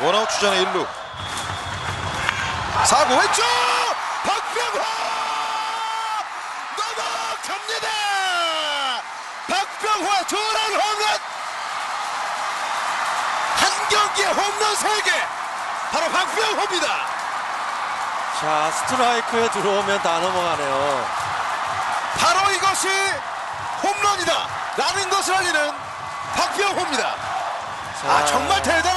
원아웃 주전의 1루. 4구 왼쪽! 박병호! 넘어갑니다! 박병호의 투런 홈런! 한 경기에 홈런 3개! 바로 박병호입니다. 자 스트라이크에 들어오면 다 넘어가네요. 바로 이것이 홈런이다 라는 것을 알리는 박병호입니다. 자, 아 정말 대단합니다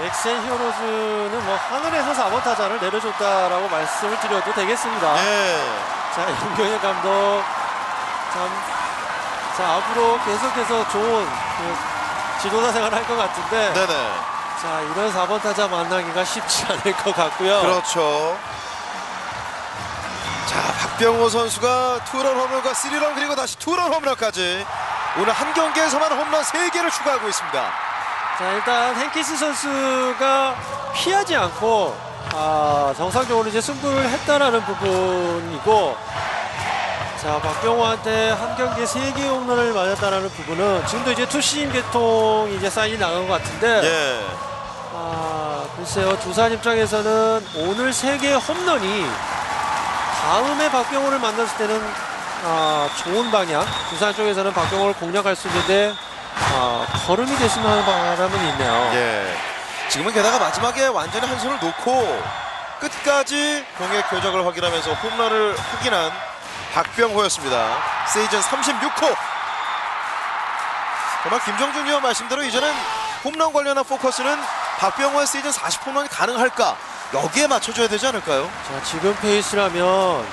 넥센 히어로즈는 뭐 하늘에서 4번 타자를 내려줬다라고 말씀을 드려도 되겠습니다. 예. 자 임경일 감독 참, 자 앞으로 계속해서 좋은 그 지도자 생활 할 것 같은데 네네 자 이런 4번 타자 만나기가 쉽지 않을 것 같고요. 그렇죠. 자, 박병호 선수가 투런 홈런과 쓰리런 그리고 다시 투런 홈런까지 오늘 한 경기에서만 홈런 3개를 추가하고 있습니다. 자 일단 헨키스 선수가 피하지 않고 아, 정상적으로 이제 승부를 했다라는 부분이고 자 박병호한테 한 경기에 세개 홈런을 맞았다라는 부분은 지금도 이제 투심 계통이 이제 사인이 나간 것 같은데 예. 아 글쎄요 두산 입장에서는 오늘 세 개의 홈런이 다음에 박병호를 만났을 때는 아, 좋은 방향 두산 쪽에서는 박병호를 공략할 수 있는데 아, 걸음이 됐으면 바람은 있네요. 예. 지금은 게다가 마지막에 완전히 한 손을 놓고 끝까지 공의 궤적을 확인하면서 홈런을 확인한 박병호였습니다. 시즌 36호. 정말 김정준 위원 말씀대로 이제는 홈런 관련한 포커스는 박병호의 시즌 40홈런이 가능할까? 여기에 맞춰줘야 되지 않을까요? 자 지금 페이스라면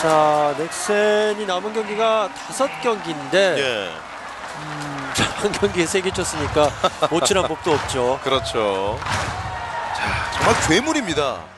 자 넥센이 남은 경기가 다섯 경기인데 예. 한 경기에 세개 쳤으니까 못 치란 법도 없죠. 그렇죠. 자, 정말 괴물입니다.